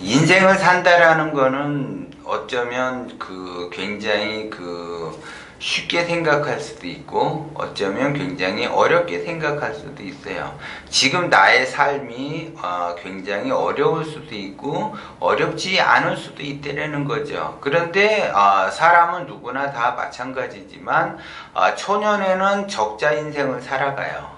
인생을 산다라는 거는 어쩌면 그 굉장히 그 쉽게 생각할 수도 있고 어쩌면 굉장히 어렵게 생각할 수도 있어요. 지금 나의 삶이 어, 굉장히 어려울 수도 있고 어렵지 않을 수도 있다라는 거죠. 그런데 어, 사람은 누구나 다 마찬가지지만 어, 초년에는 적자 인생을 살아가요.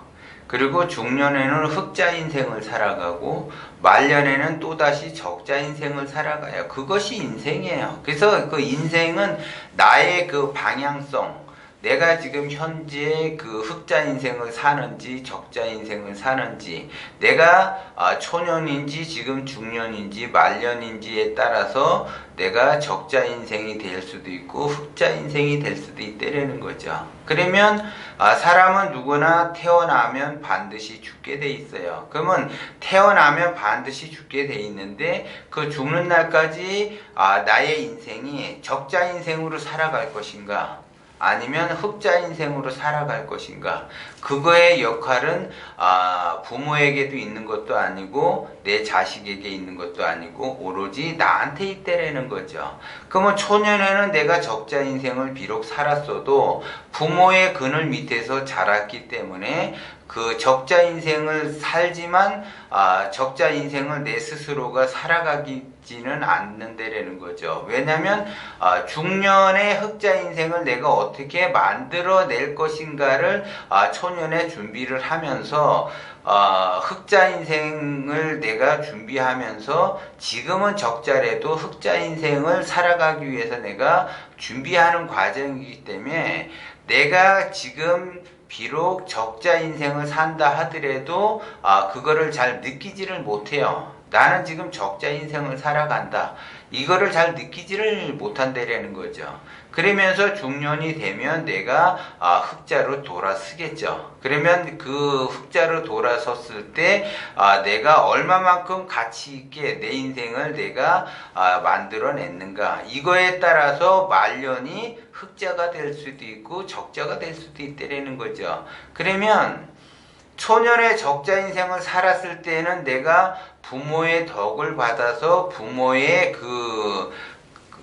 그리고 중년에는 흑자 인생을 살아가고 말년에는 또다시 적자 인생을 살아가요. 그것이 인생이에요. 그래서 그 인생은 나의 그 방향성, 내가 지금 현재 그 흑자 인생을 사는지 적자 인생을 사는지 내가 아, 초년인지 지금 중년인지 말년인지에 따라서 내가 적자 인생이 될 수도 있고 흑자 인생이 될 수도 있다라는 거죠. 그러면 아, 사람은 누구나 태어나면 반드시 죽게 돼 있어요. 그러면 태어나면 반드시 죽게 돼 있는데 그 죽는 날까지 아, 나의 인생이 적자 인생으로 살아갈 것인가? 아니면 흑자 인생으로 살아갈 것인가? 그거의 역할은 아, 부모에게도 있는 것도 아니고 내 자식에게 있는 것도 아니고 오로지 나한테 있다라는 거죠. 그러면 초년에는 내가 적자 인생을 비록 살았어도 부모의 그늘 밑에서 자랐기 때문에 그 적자 인생을 살지만 아, 적자 인생을 내 스스로가 살아가 지는 않는다라는 거죠. 왜냐하면 아, 중년의 흑자 인생을 내가 어떻게 만들어낼 것인가를 아, 초년에 준비를 하면서 아, 흑자 인생을 내가 준비하면서 지금은 적자래도 흑자 인생을 살아가기 위해서 내가 준비하는 과정이기 때문에 내가 지금 비록 적자 인생을 산다 하더라도 아 그거를 잘 느끼지를 못해요. 나는 지금 적자 인생을 살아간다. 이거를 잘 느끼지를 못한다라는 거죠. 그러면서 중년이 되면 내가 아, 흑자로 돌아서겠죠. 그러면 그 흑자로 돌아섰을 때 아, 내가 얼마만큼 가치 있게 내 인생을 내가 아, 만들어냈는가 이거에 따라서 말년이 흑자가 될 수도 있고 적자가 될 수도 있다라는 거죠. 그러면 초년의 적자 인생을 살았을 때는 내가 부모의 덕을 받아서 부모의 그, 그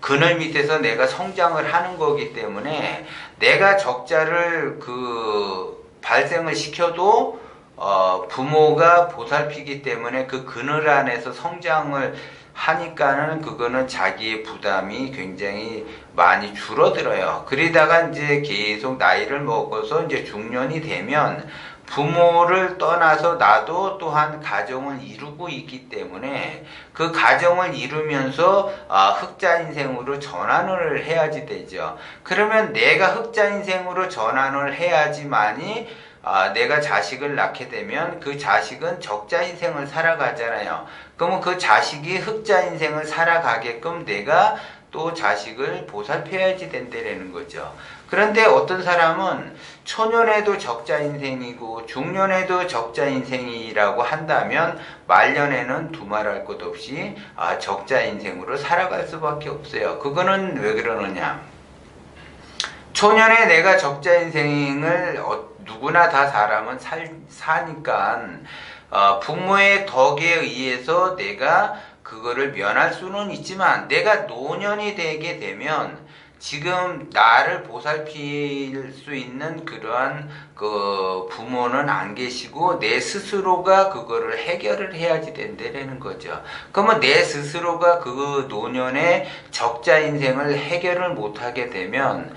그늘 밑에서 내가 성장을 하는 거기 때문에 내가 적자를 그 발생을 시켜도 어, 부모가 보살피기 때문에 그 그늘 안에서 성장을 하니까는 그거는 자기의 부담이 굉장히 많이 줄어들어요. 그러다가 이제 계속 나이를 먹어서 이제 중년이 되면 부모를 떠나서 나도 또한 가정을 이루고 있기 때문에 그 가정을 이루면서 아, 흑자 인생으로 전환을 해야지 되죠. 그러면 내가 흑자 인생으로 전환을 해야지만이 아, 내가 자식을 낳게 되면 그 자식은 적자 인생을 살아가잖아요. 그러면 그 자식이 흑자 인생을 살아가게끔 내가 또 자식을 보살펴야지 된다라는 거죠. 그런데 어떤 사람은 초년에도 적자 인생이고 중년에도 적자 인생이라고 한다면 말년에는 두말할 것 없이 아, 적자 인생으로 살아갈 수밖에 없어요. 그거는 왜 그러느냐? 초년에 내가 적자 인생을 어, 누구나 다 사람은 살, 사니까 어, 부모의 덕에 의해서 내가 그거를 면할 수는 있지만 내가 노년이 되게 되면 지금 나를 보살필 수 있는 그러한 그 부모는 안 계시고 내 스스로가 그거를 해결을 해야지 된다는 거죠. 그러면 내 스스로가 그 노년의 적자 인생을 해결을 못하게 되면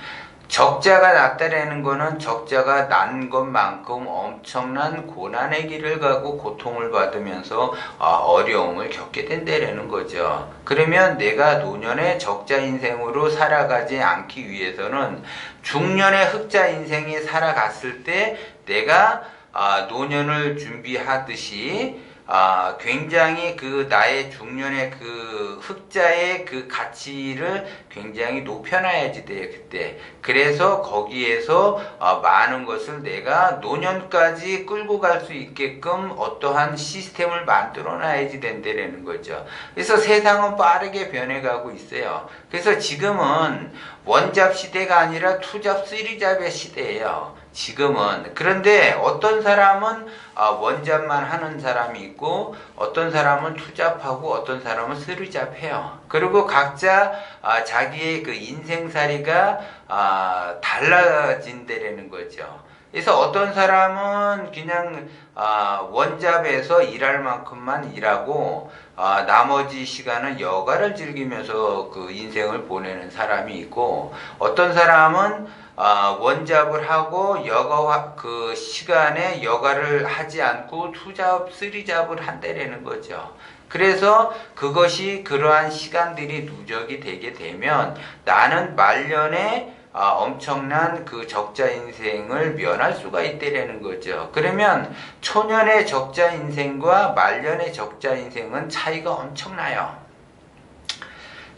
적자가 났다라는 거는 적자가 난 것만큼 엄청난 고난의 길을 가고 고통을 받으면서 아, 어려움을 겪게 된다라는 거죠. 그러면 내가 노년의 적자 인생으로 살아가지 않기 위해서는 중년의 흑자 인생에 살아갔을 때 내가 아, 노년을 준비하듯이 아, 굉장히 그 나의 중년의 그 흑자의 그 가치를 굉장히 높여놔야지 돼요, 그때. 그래서 거기에서 아, 많은 것을 내가 노년까지 끌고 갈 수 있게끔 어떠한 시스템을 만들어 놔야지 된다라는 거죠. 그래서 세상은 빠르게 변해가고 있어요. 그래서 지금은 원잡 시대가 아니라 투잡 쓰리잡의 시대예요. 지금은 그런데 어떤 사람은 아, 원잡만 하는 사람이 있고 어떤 사람은 투잡하고 어떤 사람은 쓰리잡해요. 그리고 각자 아, 자기의 그 인생살이가 아, 달라진다라는 거죠. 그래서 어떤 사람은 그냥 아, 원잡에서 일할 만큼만 일하고 아, 나머지 시간은 여가를 즐기면서 그 인생을 보내는 사람이 있고 어떤 사람은 아, 원잡을 하고 여가 그 시간에 여가를 하지 않고 투잡, 쓰리잡을 한다라는 거죠. 그래서 그것이 그러한 시간들이 누적이 되게 되면 나는 말년에 아, 엄청난 그 적자 인생을 면할 수가 있다라는 거죠. 그러면 초년의 적자 인생과 말년의 적자 인생은 차이가 엄청나요.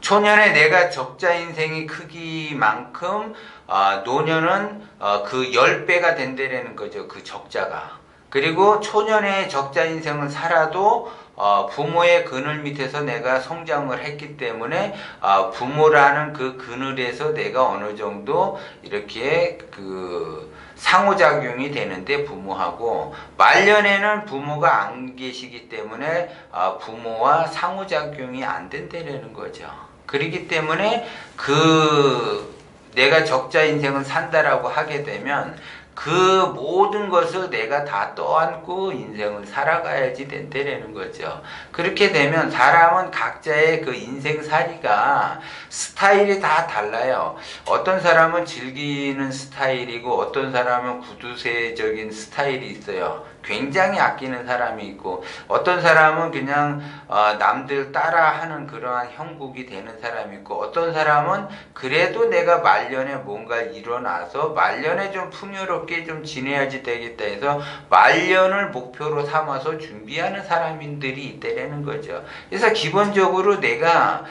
초년에 내가 적자 인생이 크기만큼 아, 노년은 어, 그 10배가 된다라는 거죠. 그 적자가. 그리고 초년의 적자 인생을 살아도 어, 부모의 그늘 밑에서 내가 성장을 했기 때문에 어, 부모라는 그 그늘에서 내가 어느 정도 이렇게 그 상호작용이 되는데 부모하고 말년에는 부모가 안 계시기 때문에 어, 부모와 상호작용이 안 된다는 거죠. 그렇기 때문에 그 내가 적자 인생을 산다라고 하게 되면 그 모든 것을 내가 다 떠안고 인생을 살아가야지 된다라는 거죠. 그렇게 되면 사람은 각자의 그 인생살이가 스타일이 다 달라요. 어떤 사람은 즐기는 스타일이고 어떤 사람은 구두쇠적인 스타일이 있어요. 굉장히 아끼는 사람이 있고 어떤 사람은 그냥 어, 남들 따라하는 그러한 형국이 되는 사람이 있고 어떤 사람은 그래도 내가 말년에 뭔가 일어나서 말년에 좀 풍요롭게 좀 지내야지 되겠다 해서 말년을 목표로 삼아서 준비하는 사람들이 있다라는 거죠. 그래서 기본적으로 내가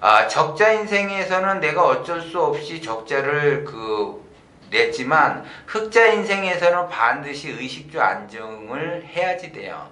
아, 적자 인생에서는 내가 어쩔 수 없이 적자를 그 냈지만 흑자 인생에서는 반드시 의식주 안정을 해야지 돼요.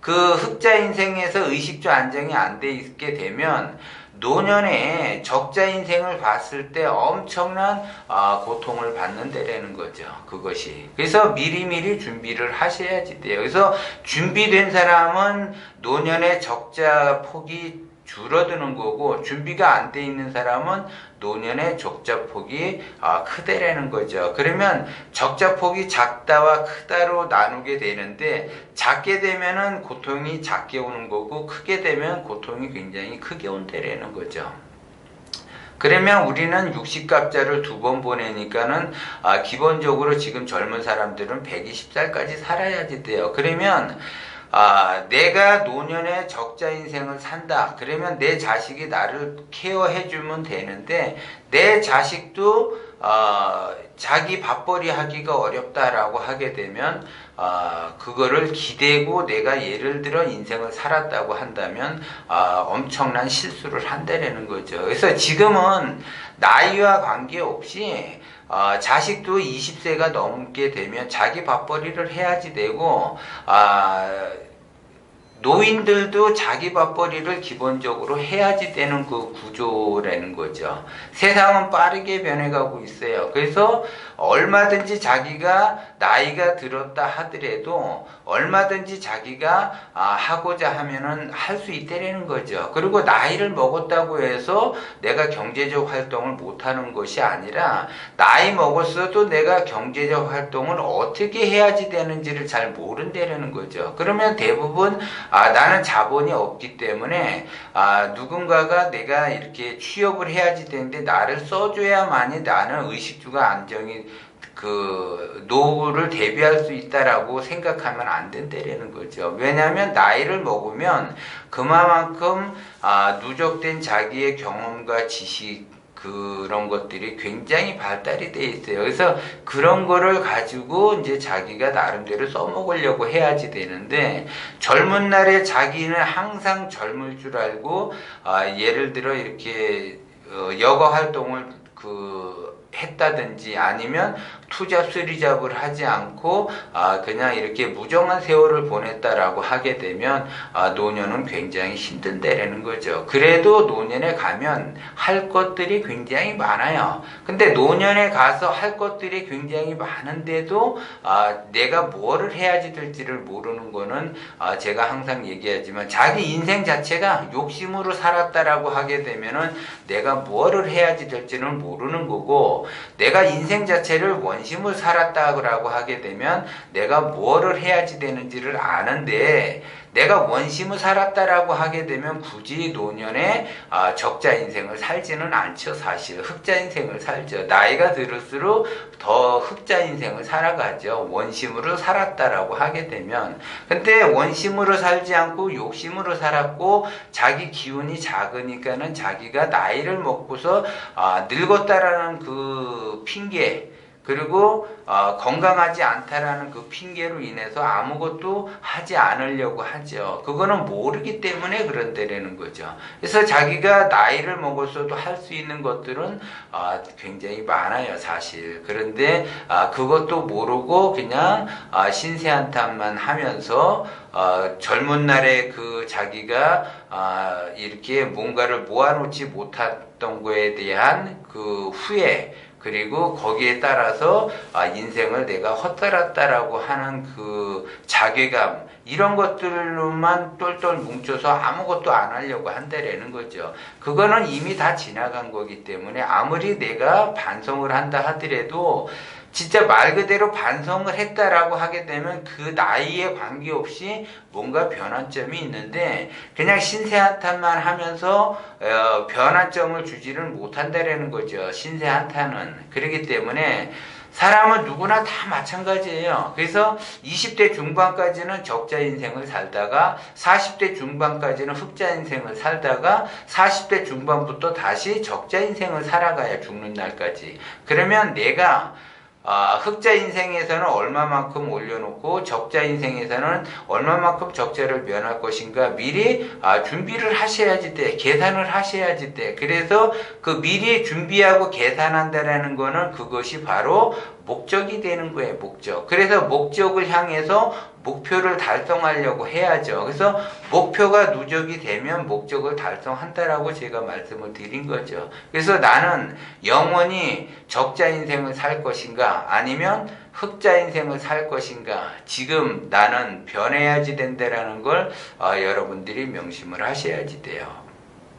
그 흑자 인생에서 의식주 안정이 안 돼 있게 되면 노년에 적자 인생을 봤을 때 엄청난 아, 고통을 받는다라는 거죠. 그것이. 그래서 미리미리 준비를 하셔야지 돼요. 그래서 준비된 사람은 노년의 적자 폭이 줄어드는 거고 준비가 안 돼 있는 사람은 노년의 적자폭이 아, 크대라는 거죠. 그러면 적자폭이 작다와 크다로 나누게 되는데 작게 되면은 고통이 작게 오는 거고 크게 되면 고통이 굉장히 크게 온다라는 거죠. 그러면 우리는 60갑자를 두 번 보내니까는 아, 기본적으로 지금 젊은 사람들은 120살까지 살아야지 돼요. 그러면 아, 내가 노년에 적자 인생을 산다. 그러면 내 자식이 나를 케어해주면 되는데, 내 자식도, 어, 자기 밥벌이 하기가 어렵다라고 하게 되면, 어, 그거를 기대고 내가 예를 들어 인생을 살았다고 한다면, 어, 엄청난 실수를 한다는 거죠. 그래서 지금은 나이와 관계없이, 어, 자식도 20세가 넘게 되면 자기 밥벌이를 해야지 되고, 아, 노인들도 자기 밥벌이를 기본적으로 해야지 되는 그 구조라는 거죠. 세상은 빠르게 변해가고 있어요. 그래서 얼마든지 자기가 나이가 들었다 하더라도 얼마든지 자기가 아, 하고자 하면은 할 수 있다라는 거죠. 그리고 나이를 먹었다고 해서 내가 경제적 활동을 못하는 것이 아니라 나이 먹었어도 내가 경제적 활동을 어떻게 해야지 되는지를 잘 모른다라는 거죠. 그러면 대부분 아, 나는 자본이 없기 때문에 아, 누군가가 내가 이렇게 취업을 해야지 되는데 나를 써줘야만이 나는 의식주가 안정이 그 노후를 대비할 수 있다라고 생각하면 안 된다라는 거죠. 왜냐하면 나이를 먹으면 그만큼 아, 누적된 자기의 경험과 지식 그런 것들이 굉장히 발달이 돼 있어요. 그래서 그런 거를 가지고 이제 자기가 나름대로 써먹으려고 해야지 되는데 젊은 날에 자기는 항상 젊을 줄 알고 아, 예를 들어 이렇게 어, 여가 활동을 그 했다든지 아니면 투잡 수리잡을 하지 않고 아 그냥 이렇게 무정한 세월을 보냈다라고 하게 되면 아 노년은 굉장히 힘든데라는 거죠. 그래도 노년에 가면 할 것들이 굉장히 많아요. 근데 노년에 가서 할 것들이 굉장히 많은데도 아 내가 뭐를 해야지 될지를 모르는 거는 아 제가 항상 얘기하지만 자기 인생 자체가 욕심으로 살았다라고 하게 되면은 내가 뭐를 해야지 될지는 모르는 거고 내가 인생 자체를 원 심을 살았다고 하게 되면 내가 뭐를 해야지 되는지를 아는데 내가 원심을 살았다라고 하게 되면 굳이 노년에 아, 적자 인생을 살지는 않죠 사실. 흑자 인생을 살죠. 나이가 들을수록 더 흑자 인생을 살아가죠. 원심으로 살았다라고 하게 되면. 근데 원심으로 살지 않고 욕심으로 살았고 자기 기운이 작으니까는 자기가 나이를 먹고서 아, 늙었다라는 그 핑계 그리고 어, 건강하지 않다라는 그 핑계로 인해서 아무것도 하지 않으려고 하죠. 그거는 모르기 때문에 그런데라는 거죠. 그래서 자기가 나이를 먹었어도 할 수 있는 것들은 어, 굉장히 많아요, 사실. 그런데 아, 그것도 모르고 그냥 아, 신세한탄만 하면서 어, 젊은 날에 그 자기가 아, 이렇게 뭔가를 모아놓지 못했던 거에 대한 그 후회 그리고 거기에 따라서 아, 인생을 내가 헛살았다라고 하는 그 자괴감 이런 것들로만 똘똘 뭉쳐서 아무것도 안 하려고 한다라는 거죠. 그거는 이미 다 지나간 거기 때문에 아무리 내가 반성을 한다 하더라도 진짜 말 그대로 반성을 했다라고 하게 되면 그 나이에 관계없이 뭔가 변환점이 있는데 그냥 신세한탄만 하면서 어, 변환점을 주지를 못한다라는 거죠. 신세한탄은 그렇기 때문에 사람은 누구나 다 마찬가지예요. 그래서 20대 중반까지는 적자 인생을 살다가 40대 중반까지는 흑자 인생을 살다가 40대 중반부터 다시 적자 인생을 살아가야 죽는 날까지. 그러면 내가 아, 흑자 인생에서는 얼마만큼 올려놓고 적자 인생에서는 얼마만큼 적자를 면할 것인가 미리 아, 준비를 하셔야지 돼. 계산을 하셔야지 돼. 그래서 그 미리 준비하고 계산한다라는 거는 그것이 바로 목적이 되는 거예요 목적. 그래서 목적을 향해서 목표를 달성하려고 해야죠. 그래서 목표가 누적이 되면 목적을 달성한다라고 제가 말씀을 드린 거죠. 그래서 나는 영원히 적자 인생을 살 것인가 아니면 흑자 인생을 살 것인가 지금 나는 변해야지 된다라는 걸 어, 여러분들이 명심을 하셔야지 돼요